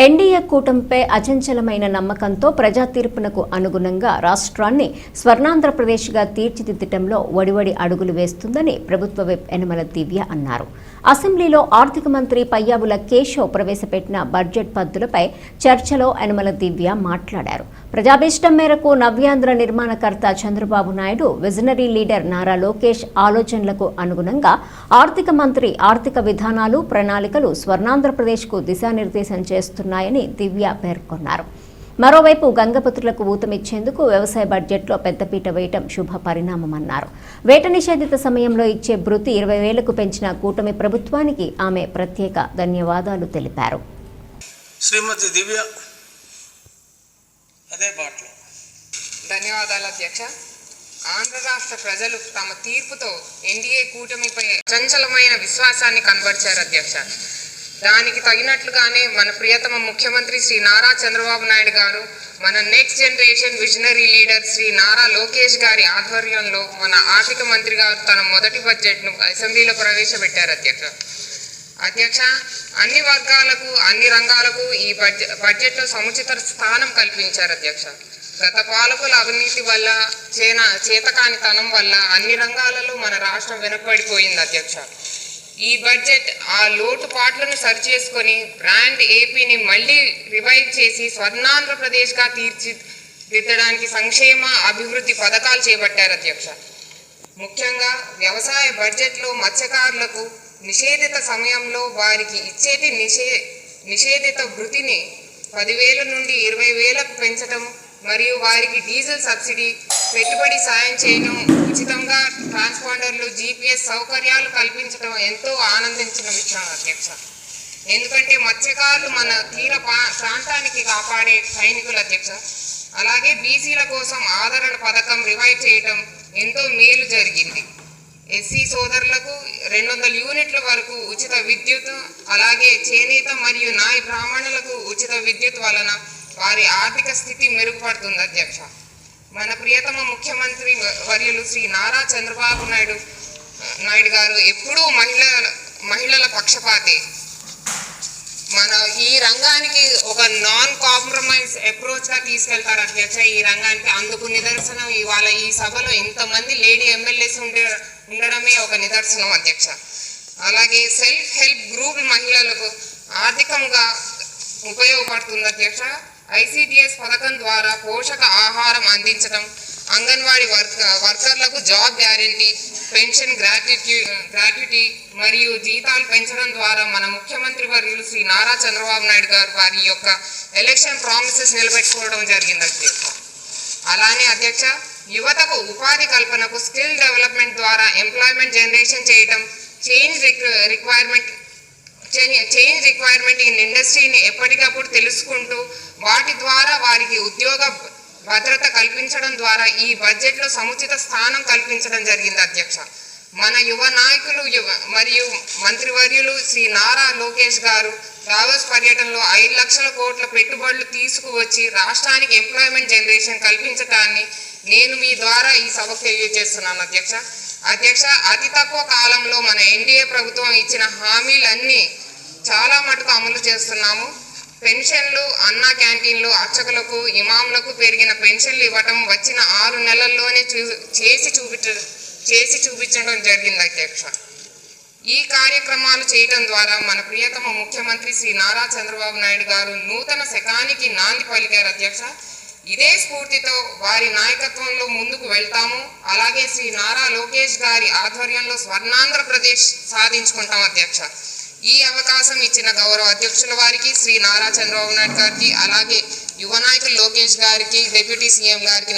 NDA కూటమిపై అచంచలమైన నమ్మకంతో ప్రజా తీర్పునకు అనుగుణంగా రాష్ట్రాన్ని స్వర్ణాంధ్రప్రదేశ్గా తీర్చిదిద్దటంలో వడివడి అడుగులు వేస్తుందని ప్రభుత్వ వెబ్ యనమల దివ్య అన్నారు. అసెంబ్లీలో ఆర్థిక మంత్రి పయ్యావుల కేశవ్ ప్రవేశపెట్టిన బడ్జెట్ పద్దులపై చర్చలో యనమల దివ్య మాట్లాడారు. ప్రజాభీష్టం మేరకు నవ్యాంధ్ర నిర్మాణకర్త చంద్రబాబు నాయుడు విజనరీ లీడర్ నారా లోకేష్ ఆలోచనలకు అనుగుణంగా ఆర్థిక మంత్రి ఆర్థిక విధానాలు ప్రణాళికలు స్వర్ణాంధ్రప్రదేశ్కు దిశానిర్దేశం చేస్తున్నాయని దివ్య పేర్కొన్నారు. మరోవైపు గంగపుత్రులకు ఊతమిచ్చేందుకు వ్యవసాయ బడ్జెట్లో పెద్దపీట వేయటం శుభ పరిణామమన్నారు. వేట నిషేధిత సమయంలో ఇచ్చే భృతి ఇరవై వేలకు పెంచిన కూటమి ప్రభుత్వానికి ఆమె ప్రత్యేక ధన్యవాదాలు తెలిపారు. శ్రీమతి దివ్య అదే బాటలో. ధన్యవాదాలు అధ్యక్ష. ఆంధ్ర రాష్ట్ర ప్రజలు తమ తీర్పుతో ఎన్డీఏ కూటమిపై చంచలమైన విశ్వాసాన్ని కనబరిచారు అధ్యక్ష. దానికి తగినట్లుగానే మన ప్రియతమ ముఖ్యమంత్రి శ్రీ నారా చంద్రబాబు నాయుడు గారు మన next generation visionary leader Sri Nara Lokesh గారి ఆధ్వర్యంలో మన ఆర్థిక మంత్రి గారు తన మొదటి బడ్జెట్ను అసెంబ్లీలో ప్రవేశపెట్టారు అధ్యక్ష. అధ్యక్ష అన్ని వర్గాలకు అన్ని రంగాలకు ఈ బడ్జెట్ బడ్జెట్లో సముచిత స్థానం కల్పించారు అధ్యక్ష. గత పాలకుల అవినీతి వల్ల చేన చేతకానితనం వల్ల అన్ని రంగాలలో మన రాష్ట్రం వెనుకబడిపోయింది అధ్యక్ష. ఈ బడ్జెట్ ఆ లోటుపాట్లను సరిచేసుకొని బ్రాండ్ ఏపీని మళ్ళీ రివైవ్ చేసి స్వర్ణాంధ్రప్రదేశ్గా తీర్చిదిద్దడానికి సంక్షేమ అభివృద్ధి పథకాలు చేపట్టారు అధ్యక్ష. ముఖ్యంగా వ్యవసాయ బడ్జెట్లో మత్స్యకారులకు నిషేధిత సమయంలో వారికి ఇచ్చేటి నిషే నిషేధిత వృత్తిని పదివేల నుండి ఇరవై వేలకు పెంచడం మరియు వారికి డీజిల్ సబ్సిడీ పెట్టుబడి సాయం చేయడం ఉచితంగా ట్రాన్స్పాండర్లు జీపీఎస్ సౌకర్యాలు కల్పించడం ఎంతో ఆనందించిన విషయం అధ్యక్ష. ఎందుకంటే మత్స్యకారులు మన తీర ప్రాంతానికి కాపాడే సైనికులు అధ్యక్ష. అలాగే బీసీల కోసం ఆదరణ పథకం రివైవ్ చేయటం ఎంతో మేలు జరిగింది. ఎస్సీ సోదరులకు రెండు వందల యూనిట్ల వరకు ఉచిత విద్యుత్ అలాగే చేనేత మరియు నాయ బ్రాహ్మణులకు ఉచిత విద్యుత్ వలన వారి ఆర్థిక స్థితి మెరుగుపడుతుంది అధ్యక్ష. మన ప్రియతమ ముఖ్యమంత్రి వర్యులు శ్రీ నారా చంద్రబాబు నాయుడు నాయుడు గారు ఎప్పుడూ మహిళ మహిళల పక్షపాతే. మన ఈ రంగానికి ఒక నాన్ కాంప్రమైజ్ అప్రోచ్గా తీసుకెళ్తారు అధ్యక్ష ఈ రంగానికి. అందుకు నిదర్శనం ఇవాళ ఈ సభలో ఇంతమంది లేడీ ఎమ్మెల్యేస్ ఉండే ఉండడమే ఒక నిదర్శనం అధ్యక్ష. అలాగే సెల్ఫ్ హెల్ప్ గ్రూప్ మహిళలకు ఆర్థికంగా ఉపయోగపడుతుంది అధ్యక్ష. ఐసిడిఎస్ పథకం ద్వారా పోషక ఆహారం అందించడం అంగన్వాడీ వర్క వర్కర్లకు job guarantee pension gratuity gratuity మరియు జీతాలు పెంచడం ద్వారా మన ముఖ్యమంత్రి వర్యులు శ్రీ నారా చంద్రబాబు నాయుడు గారు వారి యొక్క ఎలక్షన్ ప్రామిసెస్ నిలబెట్టుకోవడం జరిగింది అధ్యక్ష అలానే అధ్యక్ష యువతకు ఉపాధి కల్పనకు స్కిల్ డెవలప్మెంట్ ద్వారా ఎంప్లాయ్మెంట్ జనరేషన్ చేయడం change requirement change requirement in ఇండస్ట్రీని ఎప్పటికప్పుడు తెలుసుకుంటూ వాటి ద్వారా వారికి ఉద్యోగ భద్రత కల్పించడం ద్వారా ఈ బడ్జెట్లో సముచిత స్థానం కల్పించడం జరిగింది అధ్యక్ష. మన యువ నాయకులు యువ మరియు మంత్రివర్యులు శ్రీ నారా లోకేష్ గారు దావోస్ పర్యటనలో ఐదు లక్షల కోట్ల పెట్టుబడులు తీసుకువచ్చి రాష్ట్రానికి ఎంప్లాయ్మెంట్ జనరేషన్ కల్పించడాన్ని నేను మీ ద్వారా ఈ సభకు తెలియజేస్తున్నాను అధ్యక్ష. అధ్యక్ష అతి తక్కువ కాలంలో మన ఎన్డీఏ ప్రభుత్వం ఇచ్చిన హామీలన్నీ చాలా మటుకు అమలు చేస్తున్నాము. పెన్షన్లు అన్నా క్యాంటీన్లు అర్చకులకు ఇమాంలకు పెరిగిన పెన్షన్లు ఇవ్వటం వచ్చిన ఆరు నెలల్లోనే చూ చేసి చూపించ చేసి చూపించడం జరిగింది అధ్యక్ష. ఈ కార్యక్రమాలు చేయటం ద్వారా మన ప్రియతమ ముఖ్యమంత్రి శ్రీ నారా చంద్రబాబు నాయుడు గారు నూతన శకానికి నాంది పలికారు అధ్యక్ష. ఇదే స్ఫూర్తితో వారి నాయకత్వంలో ముందుకు వెళ్తాము. అలాగే శ్రీ నారా లోకేష్ గారి ఆధ్వర్యంలో స్వర్ణాంధ్రప్రదేశ్ సాధించుకుంటాం అధ్యక్ష. ఈ అవకాశం ఇచ్చిన గౌరవ అధ్యక్షుల వారికి శ్రీ నారా చంద్రబాబు నాయుడు గారికి అలాగే యువ నాయకులు లోకేష్ గారికి డిప్యూటీ సీఎం గారికి